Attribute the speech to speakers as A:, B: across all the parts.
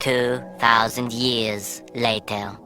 A: 2,000 years later.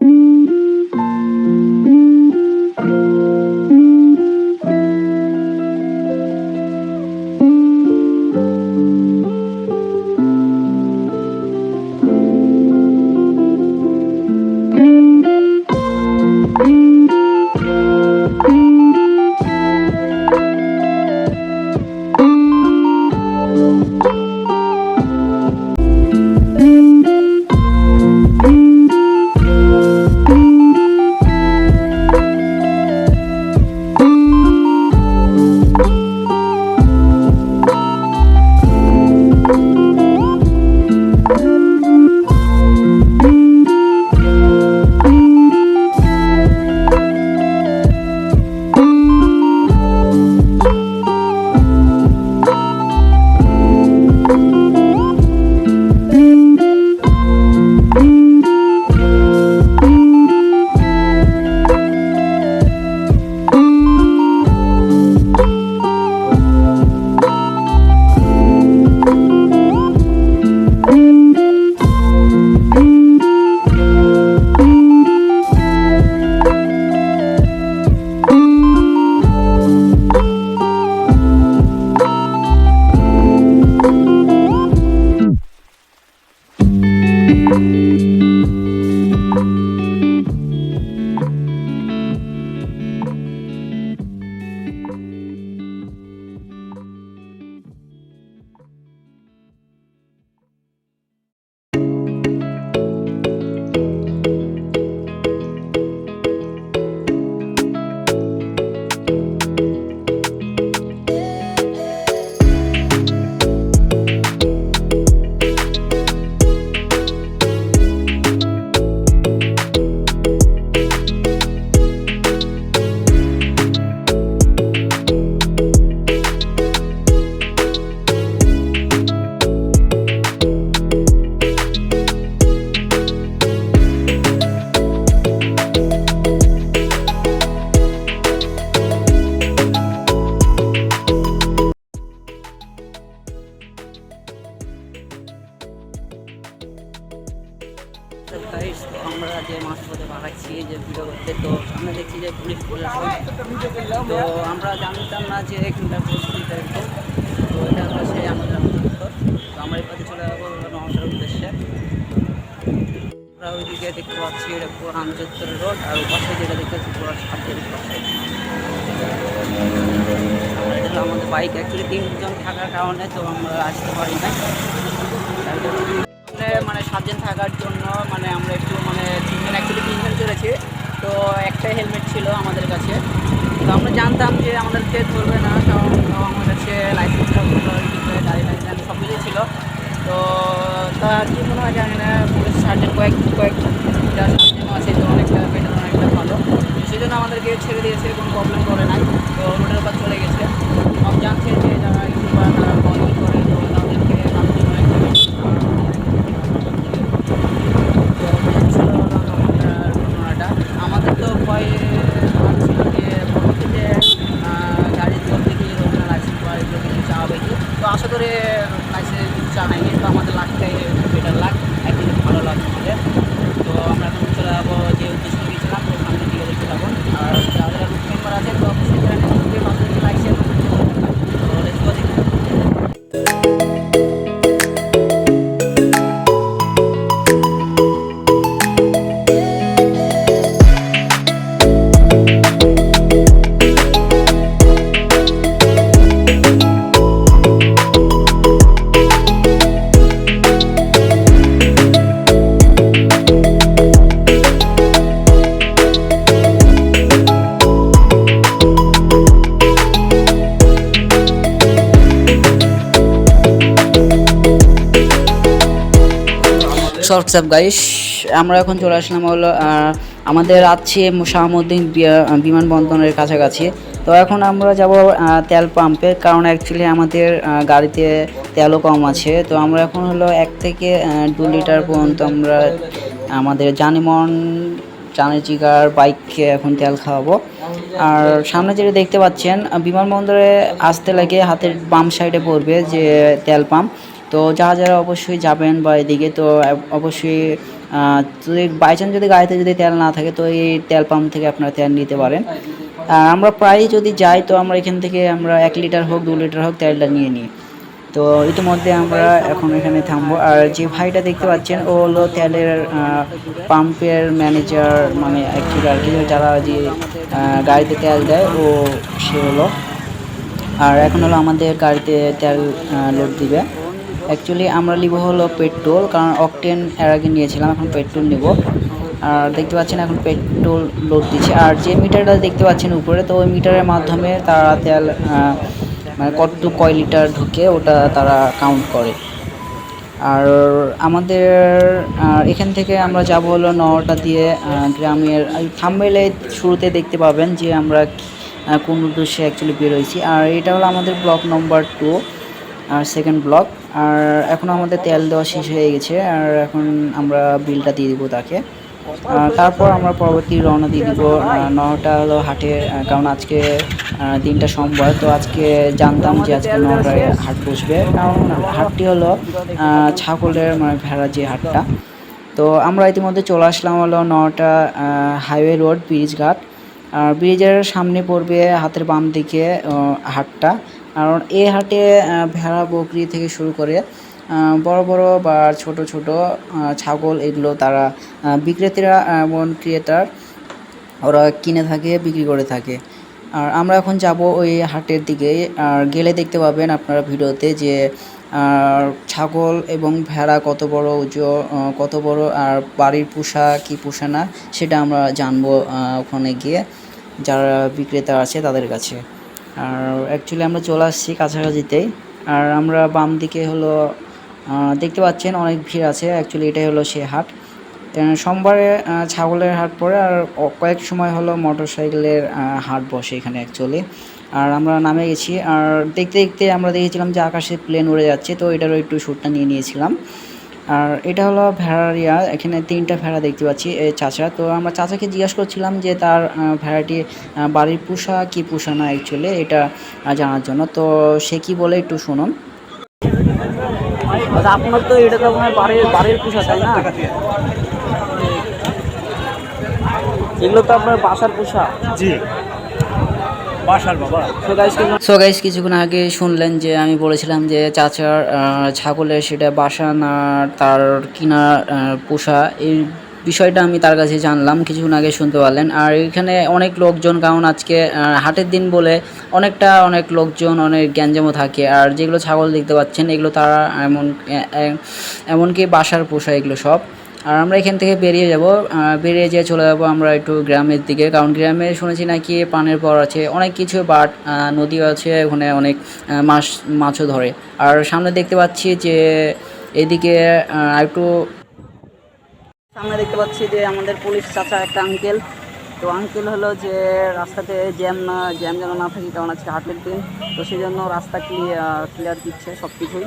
B: Guys, তো আমরা যে ধরতে পাঠাচ্ছি যে ভিডিও করতে তো সামনে দেখছি যে পুলিশ প্রশাসন তো আমরা জানতাম না যে এখানকার পরিস্থিতি এরকম তো এটা হচ্ছে আমাদের তো আমরা এই পথে চলে যাব নমস্কার উদ্দেশ্যে। আমরা ওইদিকে দেখতে পাচ্ছি এটা পুরো আমচত্বর রোড আর পাশে যেটা দেখতে পাচ্ছি পুরো সাতের আমাদের বাইক অ্যাকচুয়ালি তিনজন থাকার কারণে তো আমরা আসতে পারি না মানে সাতজন থাকার জন্য মানে আমরা একটু মানে তিনজন অ্যাকচুয়ালি তিনজন চলেছি তো একটা হেলমেট ছিল আমাদের কাছে। তো আমরা জানতাম যে আমাদেরকে ধরবে না, কারণ আমার কাছে লাইসেন্স গাড়ি লাইসেন্স সব কিছুই ছিল। তো তা কি মনে হয় জানি না, পুলিশ সার্জেন কয়েক কয়েকটা আছে, তো অনেকটা বেটার অনেকটা ভালো। সেই জন্য আমাদেরকে ছেড়ে দিয়েছে, কোনো প্রবলেম করে নাই। তো রোডের উপর চলে গেছে। সব জানছে যে যারা ইউটিউবার, তারা ব্লগিং করে সাপ গাইস আমরা এখন চলে আসলাম হলো আমাদের আছে শাহমুদ্দিন বিমানবন্দরের কাছাকাছি। তো এখন আমরা যাব তেল পাম্পে, কারণ অ্যাকচুয়ালি আমাদের গাড়িতে তেলও কম আছে। তো আমরা এখন হলো এক থেকে দু লিটার পর্যন্ত আমরা, আমাদের জানিমন চানের জিগার বাইককে এখন তেল খাওয়াবো। আর সামনে যেটা দেখতে পাচ্ছেন বিমানবন্দরে আসতে লাগে হাতের বাম সাইডে পড়বে যে তেল পাম্প।
C: তো যারা যারা অবশ্যই যাবেন বা এদিকে তো অবশ্যই যদি বাই চান্স যদি গাড়িতে যদি তেল না থাকে তো এই তেল পাম্প থেকে আপনারা তেল নিতে পারেন। আমরা প্রায় যদি যাই তো আমরা এখান থেকে আমরা এক লিটার হোক, দু লিটার হোক তেলটা নিয়ে নিই। তো ইতিমধ্যে আমরা এখন এখানে থামবো। আর যে ভাইটা দেখতে পাচ্ছেন, ও হলো তেলের পাম্পের ম্যানেজার মানে অ্যাকচুয়ালি আর কি, যারা যে গাড়িতে তেল দেয়, ও, সে হলো। আর এখন হলো আমাদের গাড়িতে তেল লোড দিবে। অ্যাকচুয়ালি আমরা নিব হলো পেট্রোল, কারণ অকটেন এর আগে নিয়েছিলাম, এখন পেট্রোল নিব। আর দেখতে পাচ্ছেন এখন পেট্রোল লোড দিচ্ছে। আর যে মিটারটা দেখতে পাচ্ছেন উপরে, তো ওই মিটারের মাধ্যমে তারা তেল মানে কত কয় লিটার ঢুকে, ওটা তারা কাউন্ট করে। আর আমাদের এখান থেকে আমরা যাব হলো নটা দিয়ে গ্রামের থামবেলে শুরুতে দেখতে পাবেন যে আমরা কোন উদ্দেশ্যে অ্যাকচুয়ালি বেরোইছি আর এটা হলো আমাদের ব্লক নম্বর টু আর সেকেন্ড ব্লক আর এখন আমাদের তেল দেওয়া শেষ হয়ে গেছে, আর এখন আমরা বিলটা দিয়ে দিব তাকে। তারপর আমরা পরবর্তী রওনা দিয়ে দিব নটা হলো হাটে কারণ আজকে দিনটা সোমবার, তো আজকে জানতাম যে আজকে নটায় হাট বসবে। কারণ হাটটি হলো ছাগলের মানে ভেড়া যে হাটটা। তো আমরা ইতিমধ্যে চলে আসলাম হলো নটা হাইওয়ে রোড, ব্রিজ ঘাট। আর ব্রিজের সামনে পড়বে হাতের বাম দিকে হাটটা। কারণ এই হাটে ভেড়া, বকরি থেকে শুরু করে বড় বড় বা ছোট ছোট ছাগল এগুলো তারা বিক্রেতারা এমন ক্রিয়েটার ওরা কিনে থাকে, বিক্রি করে থাকে। আর আমরা এখন যাব ওই হাটের দিকে, আর গেলে দেখতে পাবেন আপনারা ভিডিওতে যে ছাগল এবং ভেড়া কত বড় ওজ কত বড়, আর বাড়ির পোষা কি পোষা না, সেটা আমরা জানব ওখানে গিয়ে, যারা বিক্রেতা আছে তাদের কাছে। আর অ্যাকচুয়ালি আমরা চলে আসছি কাছাকাছিতেই আর আমরা বাম দিকে হলো দেখতে পাচ্ছেন অনেক ভিড় আছে। অ্যাকচুয়ালি এটাই হলো সে হাট। সোমবারে ছাগলের হাট পড়ে আর কয়েক সময় হলো মোটর সাইকেলের হাট বসে এখানে অ্যাকচুয়ালি আর আমরা নামে গেছি। আর দেখতে দেখতে আমরা দেখেছিলাম যে আকাশে প্লেন উড়ে যাচ্ছে, তো এটারও একটু শ্যুটটা নিয়ে নিয়েছিলাম। আর এটা হলো ভেড়ার ইয়া এখানে তিনটা ভেড়া দেখতে পাচ্ছি এই চাচা তো আমরা চাচাকে জিজ্ঞাসা করছিলাম যে তার ভেড়াটি বাড়ির পোষা কি পোষা না অ্যাকচুয়ালি এটা জানার জন্য। তো সে কি বলে একটু শুনুন। আচ্ছা আপনার তো এটা তো আপনার বাড়ির বাড়ির পোষা তাই না? এগুলো তো আপনার বাসার পোষা?
D: জি।
C: সো কিছুক্ষণ আগে শুনলেন যে আমি বলেছিলাম যে চাচার ছাগলের সেটা বাসা না তার কিনা পোষা, এই বিষয়টা আমি তার কাছে জানলাম, কিছুক্ষণ আগে শুনতে পারলেন। আর এখানে অনেক লোকজন, কারণ আজকে হাটের দিন বলে অনেকটা অনেক লোকজন, অনেক গ্যাঞ্জামও থাকে। আর যেগুলো ছাগল দেখতে পাচ্ছেন, এগুলো তারা এমন এমনকি বাসার পোষা, এগুলো সব। আর আমরা এখান থেকে বেরিয়ে যাব। বেরিয়ে যেয়ে চলে যাব আমরা একটু গ্রামের দিকে। কারণ গ্রামে শুনেছি নাকি পানের পর আছে অনেক কিছু, বাট নদী আছে, ওখানে অনেক মাছ, মাছও ধরে। আর সামনে দেখতে পাচ্ছি যে এদিকে একটু সামনে দেখতে পাচ্ছি যে আমাদের পুলিশ চাচা একটা আঙ্কেল তো আঙ্কেল হলো যে রাস্তাতে জ্যাম না জ্যাম যেন না থাকে, কারণ আজকে হাটের দিন। তো সেই জন্য রাস্তা ক্লিয়ার ক্লিয়ার দিচ্ছে সব কিছুই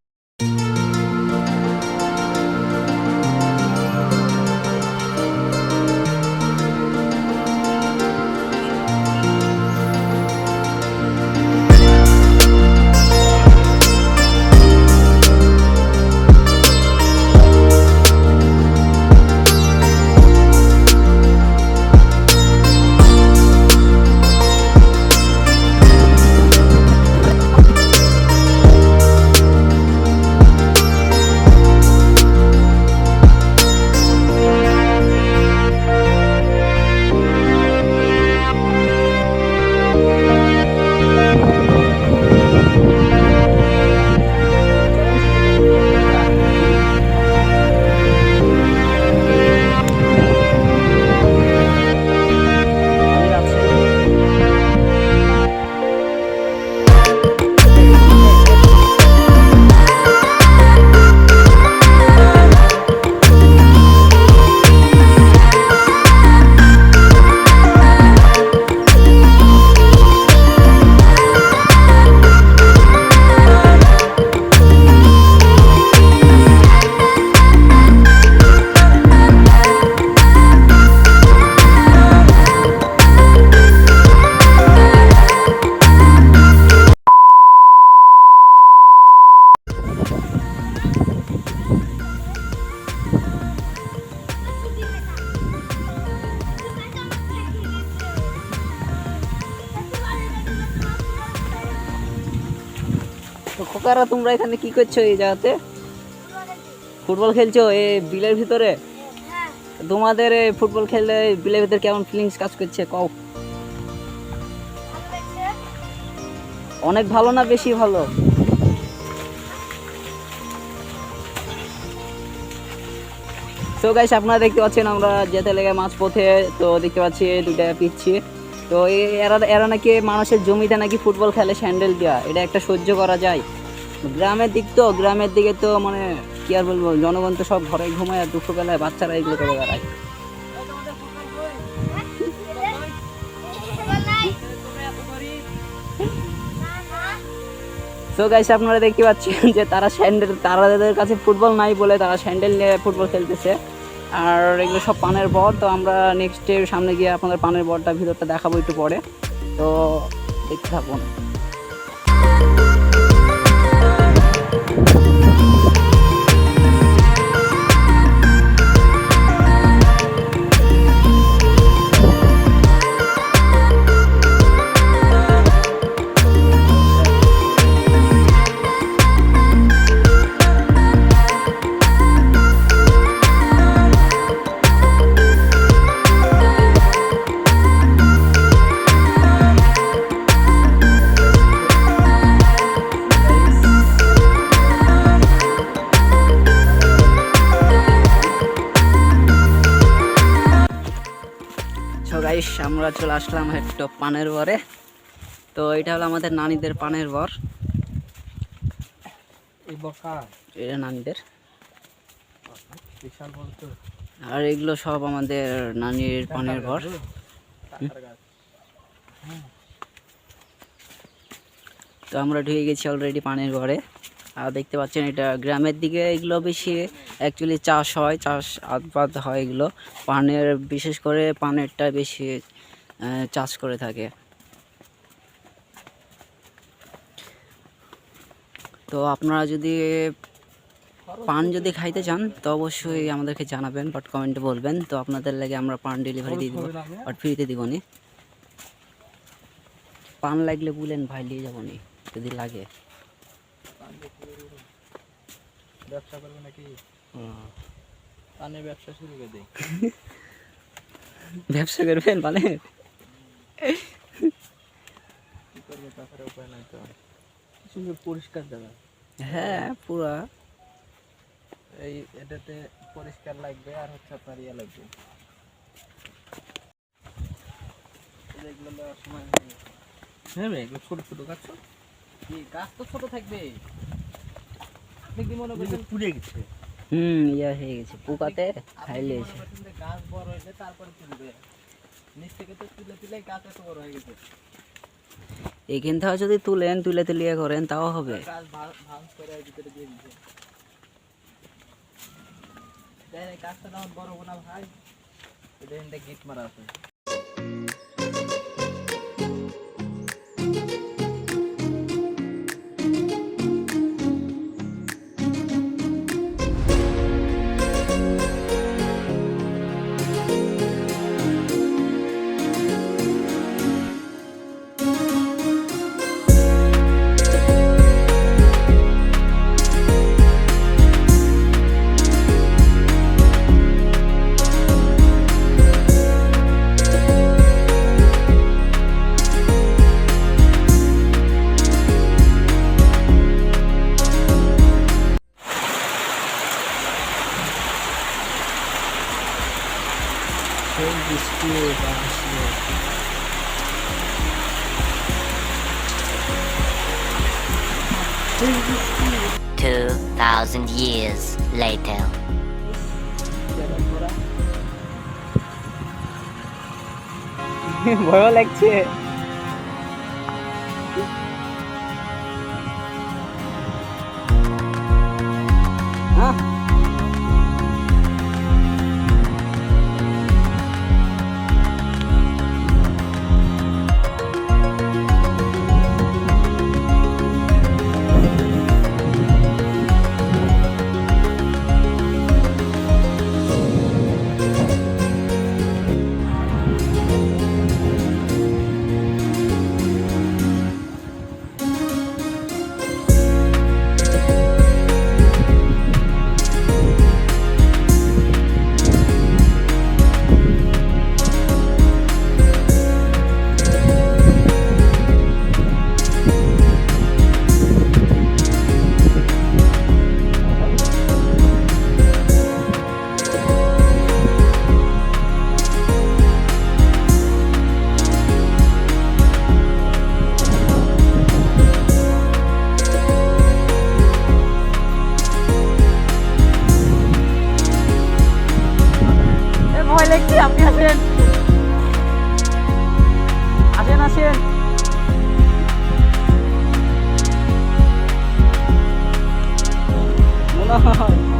C: খোকারা, তোমরা এখানে কি করছ এই জায়গাতে? ফুটবল খেলছো এ বিলের ভিতরে? তোমাদের ফুটবল খেললে বিলের ভিতরে কেমন ফিলিংস কাজ করছে? কও। অনেক ভালো না বেশি ভালো? তো গাইস আপনারা দেখতে পাচ্ছেন আমরা যেতে লেগে মাছ পথে তো দেখতে পাচ্ছি দুইটা পিচ্ছি। তো এরা এরা নাকি মানুষের জমিতে নাকি ফুটবল খেলে স্যান্ডেল দেওয়া এটা একটা সহ্য করা যায়। গ্রামের দিক তো, গ্রামের দিকে তো মানে কী আর বলব, জনগণ তো সব ঘরে ঘুমায় আর দুপুরবেলায় বাচ্চারা এগুলো করে বেড়ায়। তো গাইস আপনারা দেখতে পাচ্ছেন যে তারা স্যান্ডেল তারাদের কাছে ফুটবল নাই বলে তারা স্যান্ডেল নিয়ে ফুটবল খেলতেছে। আর এগুলো সব পানের বর তো আমরা নেক্সট ডে সামনে গিয়ে আপনাদের পানের বরটা ভিতরটা দেখাবো একটু পরে। তো দেখতে থাকুন। গাইস আমরা চলে আসলাম একটু পানের বরে। তো এটা হলো আমাদের নানিদের পানের বর। এটা নানিদের। আর এগুলো সব আমাদের নানির পানের ঘর তো আমরা ঢুকে গেছি অলরেডি পানের ঘরে। আর দেখতে পাচ্ছেন এটা গ্রামের দিকে এগুলো বেশি অ্যাকচুয়ালি চাষ হয়, চাষ আদবাদ হয় এগুলো। পানের, বিশেষ করে পানেরটা বেশি চাষ করে থাকে। তো আপনারা যদি পান যদি খাইতে চান, তো অবশ্যই আমাদেরকে জানাবেন বাট কমেন্টে বলবেন। তো আপনাদের লাগে আমরা পান ডেলিভারি দিয়ে দিব বাট ফ্রিতে দিব নি। পান লাগলে বলেন, ভাই, নিয়ে যাব নি, যদি লাগে।
D: ব্যবসা করবে নাকি? পানের ব্যবসা শুরু করে দেই
C: ব্যবসা করবেন মানে
D: কি করবে তাছাড়া উপায় নাই তো। সুন্দর পরিষ্কার জায়গা
C: হ্যাঁ পুরা।
D: এই এটাতে পরিষ্কার লাগবে আর হচ্ছে আপনার ইয়ে লাগবে। হ্যাঁ ছোট ছোট গাছ তো।
C: কি গাছ তো ছোট থাকবে
D: আপনি কি মনে করছেন পুড়ে গেছে।
C: হুম ইয়া হয়ে গেছে পোকাতে খাইলে এসে।
D: গাছ বড় হয়েছে তারপরে তুলবে? নিচ থেকে তো তুলে তুলে গাছ এত বড় হয়ে গেছে।
C: এইখান থেকে যদি তুলেন তুলে তুলিয়ে করেন তাও হবে।
D: গাছটা তখন বড় বোনা ভাই। গিট মারা আছে।
C: সেই বৃষ্টি বা আসলে
A: Two thousand years later.
C: ভয় লাগছে
B: Oh